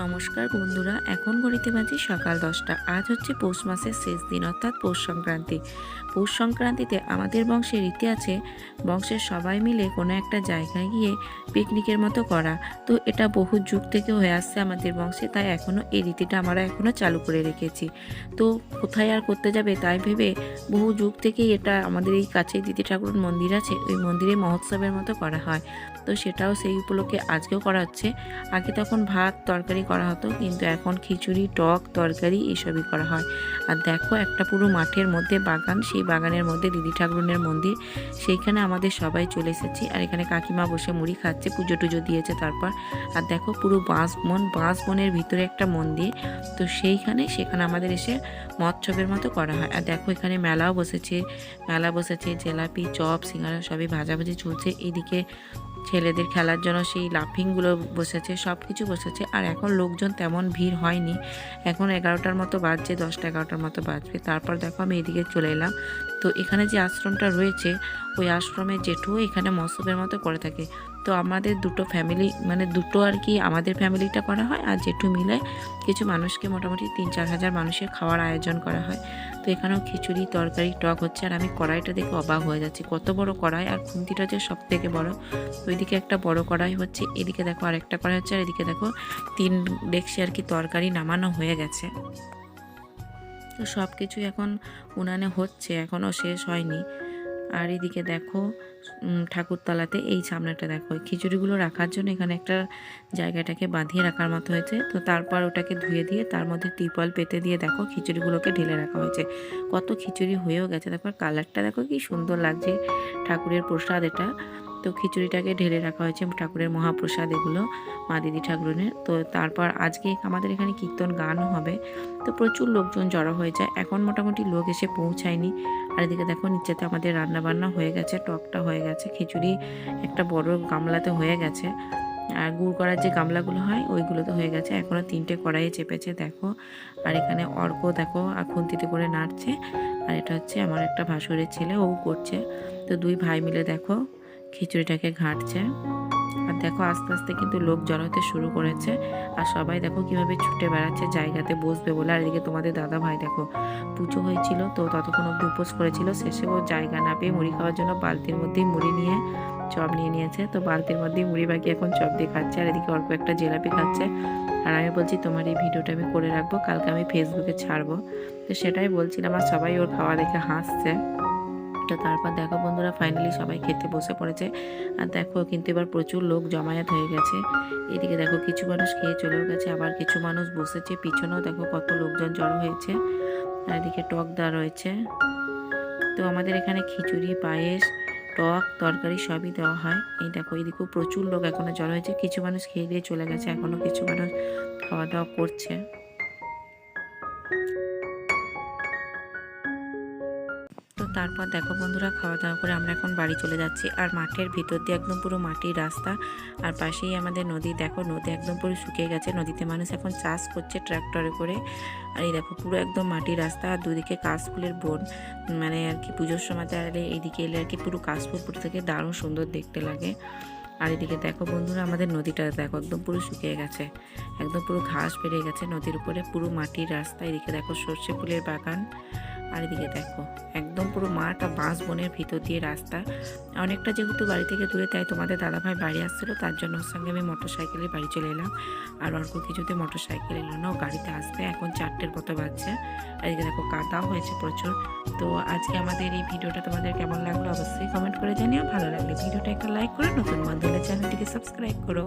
নমস্কার বন্ধুরা, এখন ঘড়িতে বাজে সকাল দশটা। আজ হচ্ছে পৌষ মাসের শেষ দিন, অর্থাৎ পৌষ সংক্রান্তি। পৌষ সংক্রান্তিতে আমাদের বংশের রীতি আছে, বংশের সবাই মিলে কোনো একটা জায়গায় গিয়ে পিকনিকের মতো করা। তো এটা বহু যুগ থেকে হয়ে আসছে আমাদের বংশে, তাই এখনও এই রীতিটা আমরা এখনও চালু করে রেখেছি। তো কোথায় আর করতে যাবে তাই ভেবে বহু যুগ থেকেই এটা আমাদের এই কাছে দিদি ঠাকুর মন্দির আছে, ওই মন্দিরে মহোৎসবের মতো করা হয়। তো সেটাও সেই উপলক্ষে আজকেও করা হচ্ছে। আগে তখন ভাত, তরকারি করা হতো, কিন্তু এখন খিচুড়ি, টক, তরকারি এসবই করা হয়। আর দেখো, একটা পুরো মাঠের মধ্যে বাগান, সেই বাগানের মধ্যে দিদি ঠাকুরনের মন্দির, সেইখানে আমাদের সবাই চলে এসেছি। আর এখানে কাকিমা বসে মুড়ি খাচ্ছে, পুজো টুজো দিয়েছে তারপর। আর দেখো, পুরো বাঁশ বন বাঁশ বনের ভিতরে একটা মন্দির, তো সেইখানে সেখানে আমাদের এসে মৎসবের মতো করা হয়। আর দেখো, এখানে মেলাও বসেছে, মেলা বসেছে, জেলাপি, চপ, সিঙ্গারা সবই ভাজাভাজি চলছে। এদিকে ছেলেদের খেলার জন্য সেই লাফিংগুলো বসেছে সব কিছু বসেছে। আর এখন লোকজন তেমন ভিড় হয়নি। এখন এগারোটার মতো বাজছে, দশটা এগারোটার মতো বাজবে। তারপর দেখো আমি এদিকে চলে এলাম। তো এখানে যে আশ্রমটা রয়েছে, ওই আশ্রমে জেঠু এখানে মৎসবের মতো করে থাকে। তো আমাদের দুটো ফ্যামিলি মানে দুটো আর কি আমাদের ফ্যামিলিটা করা হয় আর জেঠু মিলে কিছু মানুষকে মোটামুটি তিন চার হাজার মানুষের খাওয়ার আয়োজন করা হয়। তো এখানেও খিচুড়ি, তরকারি, টক হচ্ছে আর আমি কড়াইটা দেখে অবাক হয়ে যাচ্ছি। কত বড় কড়াই আর খুন্তিটা হচ্ছে সব থেকে বড়। ওইদিকে একটা বড় কড়াই হচ্ছে, এদিকে দেখো আরেকটা কড়াই হচ্ছে আর এদিকে দেখো তিন ডেকসি আর কি তরকারি নামানো হয়ে গেছে। তো সব কিছুই এখন উনানে হচ্ছে, এখনও শেষ হয়নি। আর এদিকে দেখো ঠাকুরতলাতে এই সামনেটা দেখো খিচুড়িগুলো রাখার জন্য এখানে একটা জায়গাটাকে বাঁধিয়ে রাখার মতো হয়েছে। তো তারপর ওটাকে ধুয়ে দিয়ে তার মধ্যে ত্রিপল পেতে দিয়ে দেখো খিচুড়িগুলোকে ঢেলে রাখা হয়েছে। কত খিচুড়ি হয়েও গেছে, তারপর কালারটা দেখো কি সুন্দর লাগছে। ঠাকুরের প্রসাদ এটা। তো খিচুড়িটাকে ঢেলে রাখা হয়েছে ঠাকুরের মহাপ্রসাদ এগুলো, মা দিদি ঠাকুরনের তো তারপর আজকে আমাদের এখানে কীর্তন গানও হবে। তো প্রচুর লোকজন জড়ো হয়ে যায়। এখন মোটামুটি লোক এসে পৌঁছায়নি। আর এদিকে দেখো নিচেতে আমাদের রান্নাবান্না হয়ে গেছে, টকটা হয়ে গেছে। খিচুড়ি একটা বড় গামলাতে হয়ে গেছে। আর গুড় করার যে গামলাগুলো হয়, ওইগুলো তো হয়ে গেছে। এখনও তিনটে কড়াইয়ে চেপেছে, দেখো। আর এখানে অর্ক, দেখো, আর খুন্তিতে করে নাড়ছে। আর এটা হচ্ছে আমার একটা ভাসুরের ছেলে, ও করছে। তো দুই ভাই মিলে, দেখো, খিচুড়িটাকে ঘাঁটছে। আর দেখো, আস্তে আস্তে কিন্তু লোক জড়ো হতে শুরু করেছে। আর সবাই, দেখো, কীভাবে ছুটে বেড়াচ্ছে, জায়গাতে বসবে বলে। আর এদিকে তোমাদের দাদা ভাই, দেখো, পুজো হয়েছিল, তো ততক্ষণ অব্দি উপোস করেছিল। শেষে ও জায়গা না পেয়ে মুড়ি খাওয়ার জন্য বালতির মধ্যেই মুড়ি নিয়ে চপ নিয়ে নিয়েছে। তো বালতির মধ্যেই মুড়ি বাকি এখন চপ দিয়ে খাচ্ছে আর এদিকে অল্প একটা জিলাপি খাচ্ছে। আর আমি বলছি, তোমার এই ভিডিওটা আমি করে রাখব, কালকে আমি ফেসবুকে ছাড়বো। তো সেটাই বলছিলাম, আর সবাই ওর খাওয়া দেখে হাসছে। তো তারপর দেখো বন্ধুরা ফাইনালি সবাই খেতে বসে পড়েছে। আর দেখো কিন্তু এবার প্রচুর লোক জমায়েত হয়ে গেছে। এদিকে দেখো কিছু মানুষ খেয়ে চলেও গেছে, আবার কিছু মানুষ বসেছে। পিছনেও দেখো কত লোকজন জড়ো হয়েছে। আর এদিকে টক দা রয়েছে। তো আমাদের এখানে খিচুড়ি, পায়েস টক, তরকারি সবই দেওয়া হয়। এই দেখো, এদিকেও প্রচুর লোক এখনও জড়ো হয়েছে। কিছু মানুষ খেয়ে দিয়ে চলে গেছে। এখনও কিছু মানুষ খাওয়া দাওয়া করছে। তারপর দেখো বন্ধুরা খাওয়া দাওয়া করে আমরা এখন বাড়ি চলে যাচ্ছি। আর মাঠের ভিতর দিয়ে একদম পুরো মাটির রাস্তা। আর পাশেই আমাদের নদী, দেখো নদী একদম পুরো শুকিয়ে গেছে। নদীতে মানুষ এখন চাষ করছে ট্র্যাক্টরে করে। আর এই দেখো পুরো একদম মাটির রাস্তা। আর দুদিকে কাশফুলের বন। মানে আর কি পুজোর সময় এলে এইদিকে এলে আর কি পুরো কাশফুল পুরো থেকে দারুণ সুন্দর দেখতে লাগে। আর এদিকে দেখো বন্ধুরা, আমাদের নদীটা দেখো একদম পুরো শুকিয়ে গেছে। একদম পুরো ঘাস বেড়ে গেছে নদীর উপরে। পুরো মাটির রাস্তা। এদিকে দেখো সর্ষে ফুলের বাগান। আর এদিকে দেখো। একদম পুরো মাঠ বাঁশ বনের ভিতর দিয়ে রাস্তা। অনেকটা যেহেতু বাড়ি থেকে দূরে, তাই তোমাদের দাদাভাই বাড়ি আসছিল, তার জন্য ওর সঙ্গে আমি মোটর সাইকেলে বাড়ি চলে এলাম। আর অল্প কিছুতে মোটর সাইকেল এলো না গাড়িতে আসবে, এখন চারটের মতো বাজছে। আর এদিকে দেখো, কাদাও হয়েছে প্রচুর। তো আজকে আমাদের এই ভিডিওটা তোমাদের কেমন লাগল অবশ্যই কমেন্ট করে জানিও। ভালো লাগলে ভিডিওটা একটা লাইক করো, নতুন বন্ধু হলে চ্যানেলটিকে সাবস্ক্রাইব করো।